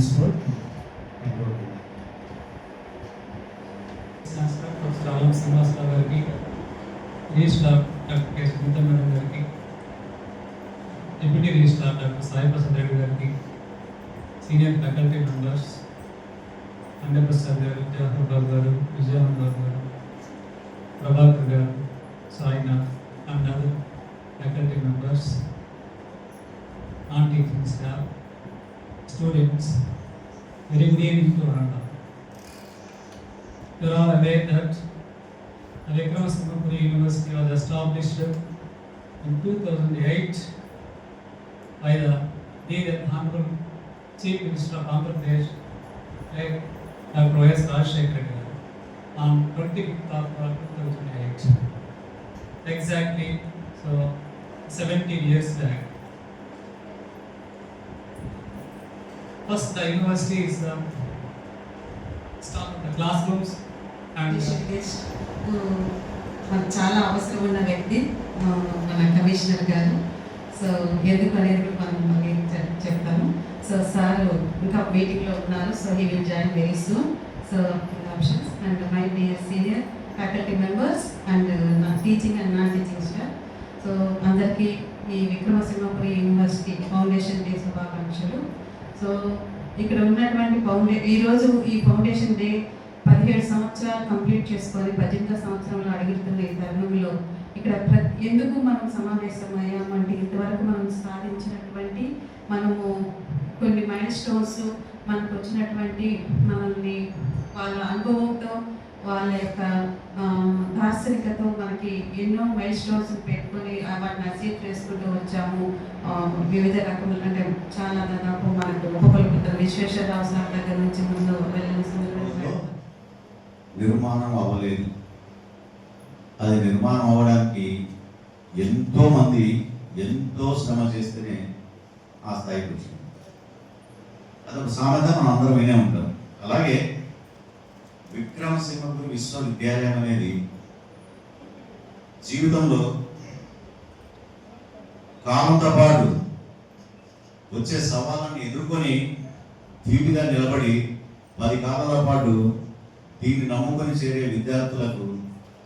this henceforth and go to శాస్త్ర professor Srinivasarao గారికి registrar doctor K. Sunitha madam గారికి deputy registrar doctor Sai Prasad Reddy గారికి senior faculty members Annaprasad గారు జవహర్ బాబు గారు విజయవాన్ Babu garu Prabhakar garu Sainath and other faculty members non teaching staff students, very named Kuranda. You are aware that Alekra Singapore University was established in 2008 by the then Honorable Chief Minister of Andhra Pradesh, Dr. S. Rajshekar, on 25th of 2008. Exactly, so 17 years back. First, the university is um, uh, start the classrooms and uh, hmm. మనకు చాలా అవసరం ఉన్న వ్యక్తి మన commissioner గారు. So ఎందుకు అనేది కూడా మనం మళ్ళీ చెప్తాము. సో సార్ ఇంకా మీటింగ్లో ఉన్నారు. So he will join very soon so options and my dear senior faculty members and నా teaching and non teaching staff so అందరికీ ఈ విక్రమసింహపురి యూనివర్సిటీ ఫౌండేషన్ డే శుభాకాంక్షలు. సో ఇక్కడ ఉన్నటువంటి ఫౌండే ఈరోజు ఈ ఫౌండేషన్ డే పదిహేడు సంవత్సరాలు కంప్లీట్ చేసుకొని పద్దెనిమిదో సంవత్సరంలో అడుగుతున్న ఈ తరుణంలో ఇక్కడ ప్ర ఎందుకు మనం సమావేశమయ్యామంటే ఇంతవరకు మనం సాధించినటువంటి మనము కొన్ని మైల్ స్టోన్స్ మనకు వచ్చినటువంటి మనల్ని వాళ్ళ అనుభవంతో వాళ్ళ యొక్క దార్శనికతో మనకి ఎన్నో మైల్ స్టోన్స్ పెట్టుకొని వాటిని అచీవ్ చేసుకుంటూ వచ్చాము. వివిధ రకములు అంటే చాలా దాదాపు విశ్వేశ్వరరావు సార్ దగ్గర నుంచి ముందు నిర్మాణం అవ్వలేదు. అది నిర్మాణం అవ్వడానికి ఎంతో మంది ఎంతో శ్రమ చేస్తేనే ఆ స్థాయికి వచ్చింది. అదొక సామెత మనం అందరం వినే ఉంటాం. అలాగే విక్రమసింహపురి విశ్వవిద్యాలయం అనేది జీవితంలో కాలంతో పాటు వచ్చే సవాళ్ళని ఎదుర్కొని తీపిగా నిలబడి పది కాలాల పాటు దీన్ని నమ్ముకొని చేరే విద్యార్థులకు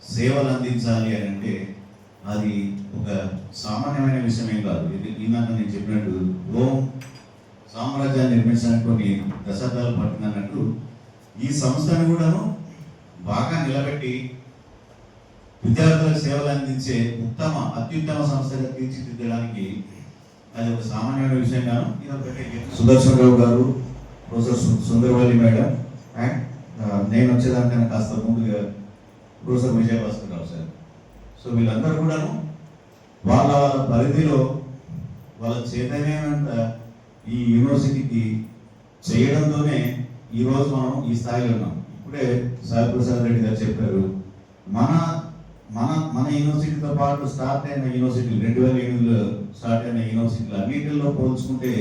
సేవలు అందించాలి అని అంటే అది ఒక సామాన్యమైన విషయమే కాదు. ఇది ఇందాక నేను చెప్పినట్టు రోమ్ సామ్రాజ్యాన్ని నిర్మించడానికి కొన్ని దశాబ్దాలు పట్టిందన్నట్టు ఈ సంస్థను కూడాను బాగా నిలబెట్టి విద్యార్థులకు సేవలు అందించే ఉత్తమ అత్యుత్తమ సంస్థగా తీర్చిదిద్దడానికి అది ఒక సామాన్యమైన విషయం కాను. ఇది ఒకటి Sudarshan Rao garu professor Sundarvali Sundaravalli madam and నేను వచ్చేదానికన్నా కాస్త ముందుగా professor Vijayabhaskar Rao sir. So వీళ్ళందరూ కూడాను వాళ్ళ వాళ్ళ పరిధిలో వాళ్ళ చైతన్యమంత ఈ యూనివర్సిటీకి చేయడంతోనే ఈరోజు మనం ఈ స్థాయిలో ఉన్నాం. ఇప్పుడే సాయి ప్రసాద్ రెడ్డి గారు చెప్పారు మన మన మన యూనివర్సిటీతో పాటు స్టార్ట్ అయిన యూనివర్సిటీలు రెండు వేల ఎనిమిదిలో స్టార్ట్ అయిన యూనివర్సిటీలు అన్నింటిలో పోల్చుకుంటే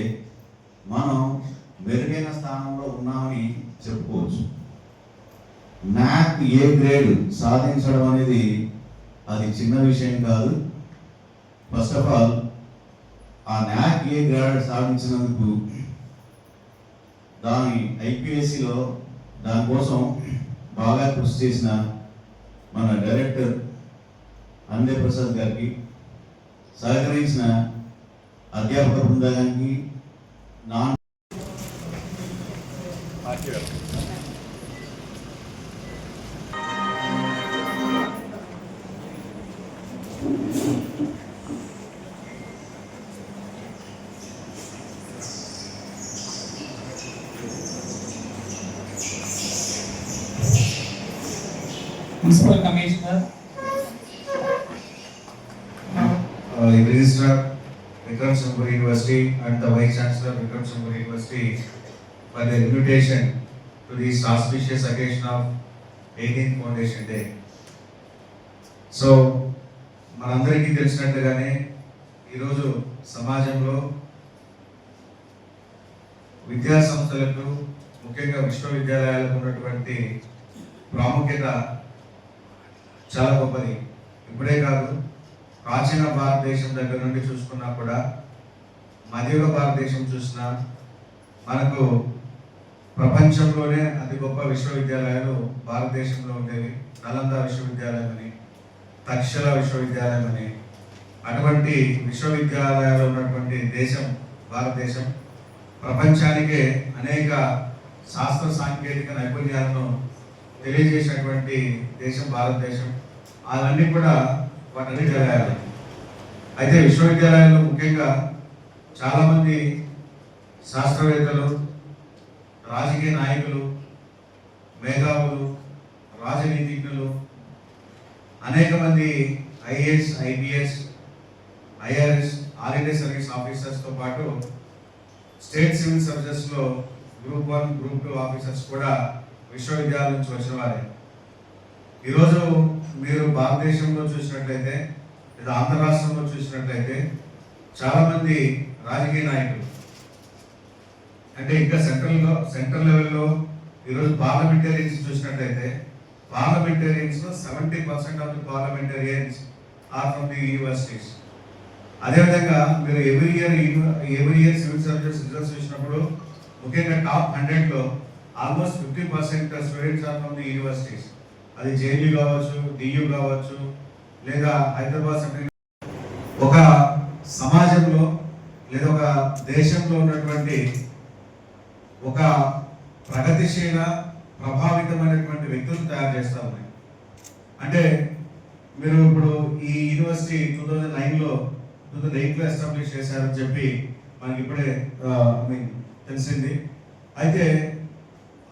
మనం మెరుగైన స్థానంలో ఉన్నామని చెప్పుకోవచ్చు. మ్యాథ్ ఏ గ్రేడ్ సాధించడం అనేది అది చిన్న విషయం కాదు. ఫస్ట్ ఆఫ్ ఆల్ ఆ న్యాక్ ఏ గ్రేడ్ సాధించినందుకు దాని ఐపీఎస్సిలో దానికోసం బాగా కృషి చేసిన మన డైరెక్టర్ అందే ప్రసాద్ గారికి సహకరించిన అధ్యాపక బృందానికి నాన్ ఈ registrar Vikram Simhapuri university and the vice chancellor Vikram Simhapuri university for the invitation to this auspicious occasion of eighteen foundation day so మనందరికీ తెలిసినట్టుగానే ఈరోజు సమాజంలో విద్యా సంస్థలకు ముఖ్యంగా విశ్వవిద్యాలయాలకు ఉన్నటువంటి ప్రాముఖ్యత చాలా గొప్పది. ఇప్పుడే కాదు ప్రాచీన భారతదేశం దగ్గర నుండి చూసుకున్నా కూడా మధ్యయుగ భారతదేశం చూసినా మనకు ప్రపంచంలోనే అతి గొప్ప విశ్వవిద్యాలయాలు భారతదేశంలో ఉండేవి. నలంద విశ్వవిద్యాలయం అని తక్షల విశ్వవిద్యాలయం అని అటువంటి విశ్వవిద్యాలయాలు ఉన్నటువంటి దేశం భారతదేశం ప్రపంచానికే అనేక శాస్త్ర సాంకేతిక నైపుణ్యాలను తెలియజేసినటువంటి దేశం భారతదేశం. అవన్నీ కూడా వాటి విద్యాలయాలు అయితే విశ్వవిద్యాలయాల్లో ముఖ్యంగా చాలామంది శాస్త్రవేత్తలు రాజకీయ నాయకులు మేధావులు రాజనీతిజ్ఞులు అనేక మంది ఐఏఎస్ ఐబిఎస్ ఐఆర్ఎస్ ఆర్ఎన్ఏ సర్వీస్ ఆఫీసర్స్తో పాటు స్టేట్ సివిల్ సర్వీసెస్లో group one group two officers కూడా విశ్వవిద్యాలయం నుంచి వచ్చిన వారే. ఈరోజు మీరు భారతదేశంలో చూసినట్లయితే లేదా ఆంధ్ర రాష్ట్రంలో చూసినట్లయితే చాలామంది రాజకీయ నాయకులు అంటే ఇంకా సెంట్రల్లో సెంట్రల్ లెవెల్లో ఈరోజు పార్లమెంటేరియన్స్ చూసినట్లయితే parliamentarians seventy percent of the parliamentarians are from the universities అదేవిధంగా మీరు every year every year civil services results చూసినప్పుడు ముఖ్యంగా టాప్ హండ్రెడ్లో almost fifty percent students are from the universities అది జేఎన్యూ కావచ్చు డియూ కావచ్చు లేదా హైదరాబాద్ సెంట్రల్ ఒక సమాజంలో లేదా ఒక దేశంలో ఉన్నటువంటి ఒక ప్రగతిశీల ప్రభావితమైనటువంటి వ్యక్తులను తయారు చేస్తూ ఉన్నాయి. అంటే మీరు ఇప్పుడు ఈ యూనివర్సిటీ టూ థౌజండ్ నైన్లో టూ థౌజండ్ ఎయిట్లో ఎస్టాబ్లిష్ చేశారని చెప్పి మనకి ఇప్పుడే ఐ మీన్ తెలిసింది. అయితే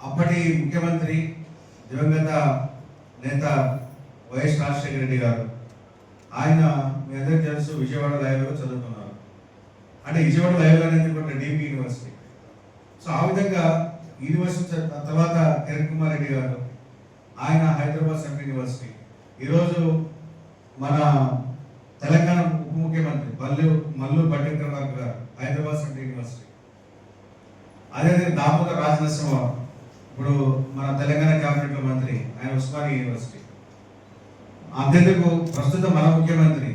అప్పటి ముఖ్యమంత్రి దివంగత నేత వైఎస్ రాజశేఖర రెడ్డి గారు. ఆయన మీ అందరికీ తెలుసు విజయవాడ లైవ్లో చదువుకున్నారు. అంటే విజయవాడ లైవ్ అనేది కూడా డీపీ యూనివర్సిటీ. సో ఆ విధంగా యూనివర్సిటీ తర్వాత కిరణ్ కుమార్ రెడ్డి గారు ఆయన హైదరాబాద్ సెంట్రల్ యూనివర్సిటీ. ఈరోజు మన తెలంగాణ ఉప ముఖ్యమంత్రి మల్లు మల్లు భట్టింకర్ గారు గారు హైదరాబాద్ సెంట్రల్ యూనివర్సిటీ. అదేవిధంగా దామోదర్ రాజనరసింహ ఇప్పుడు మన తెలంగాణ క్యాబినెట్ ఉస్మానియా యూనివర్సిటీ. అంతేందుకు ప్రస్తుత మన ముఖ్యమంత్రి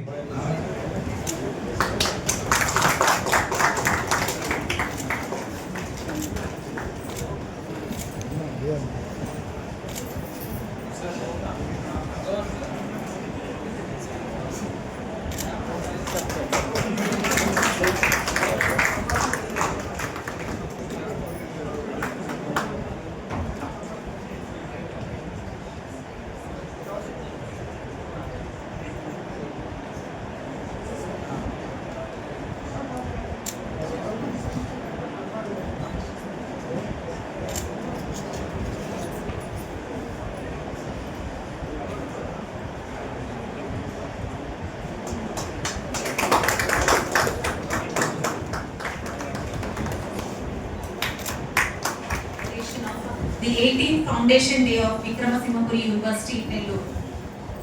the 18th Foundation Day of Vikramasingapuri University, Nellore.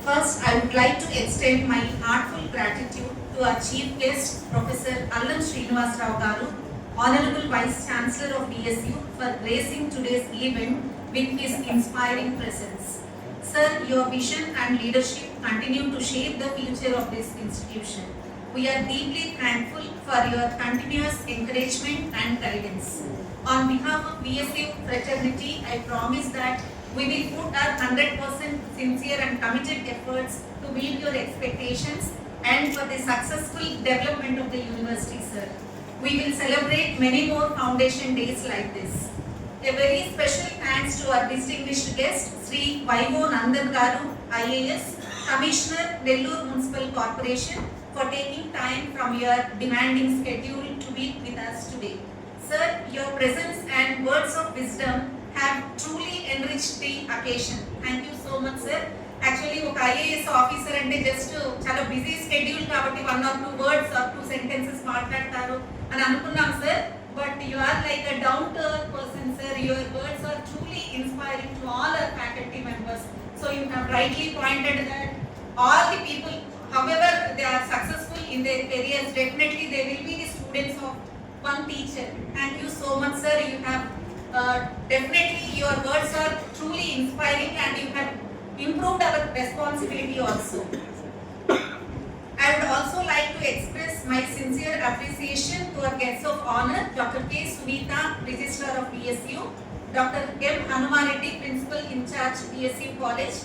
First, I would like to extend my heartfelt gratitude to our Chief Guest, Professor Allam Srinivas Rao Garu, Honorable Vice Chancellor of DSU, for gracing today's event with his inspiring presence. Sir, your vision and leadership continue to shape the future of this institution. We are deeply thankful for your continuous encouragement and guidance. On behalf of BSU fraternity, I promise that we will put our 100% sincere and committed efforts to meet your expectations and for the successful development of the university, sir. We will celebrate many more foundation days like this. A very special thanks to our distinguished guest, Sri Vaivo Nandan Garu, IAS, Commissioner, Nellore Municipal Corporation, for taking time from your demanding schedule to be with us today. Sir, your presence and words of wisdom have truly enriched the occasion. Thank you so much, sir. Actually ఒక IAS officer అంటే just చాలా busy schedule కాబట్టి one or two words or two sentences మాట్లాడతారు అని అనుకున్నాం sir but you are like a down to earth person sir your words are truly inspiring to all our faculty members so you have rightly pointed that all the people however they are successful in their careers definitely they will be the students of one teacher. Thank you so much, sir. You have uh, definitely your words are truly inspiring and you have improved our responsibility also. I would also like to express my sincere appreciation to our guests of honor, Dr. K. Sunita, Registrar of BSU, Dr. M. Hanumareddy, Principal in charge, PSU College,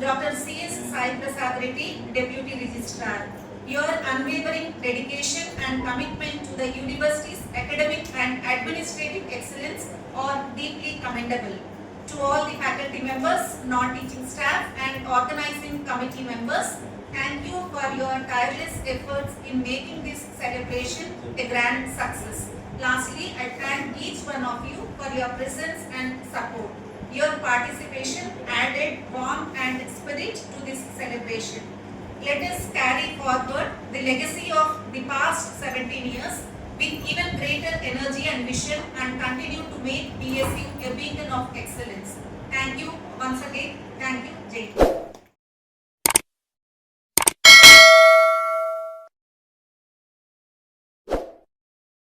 Dr. C.S. Sai Prasad Reddy, Deputy Registrar. Your unwavering dedication and commitment to the university's academic and administrative excellence are deeply commendable. To all the faculty members, non-teaching staff and organizing committee members, thank you for your tireless efforts in making this celebration a grand success. Lastly, I thank each one of you for your presence and support. Your participation added warmth and spirit to this celebration. Let us carry forward the legacy of the past 17 years with even greater energy and vision and continue to make PSU a beacon of excellence. Thank you once again. Thank you, Jay.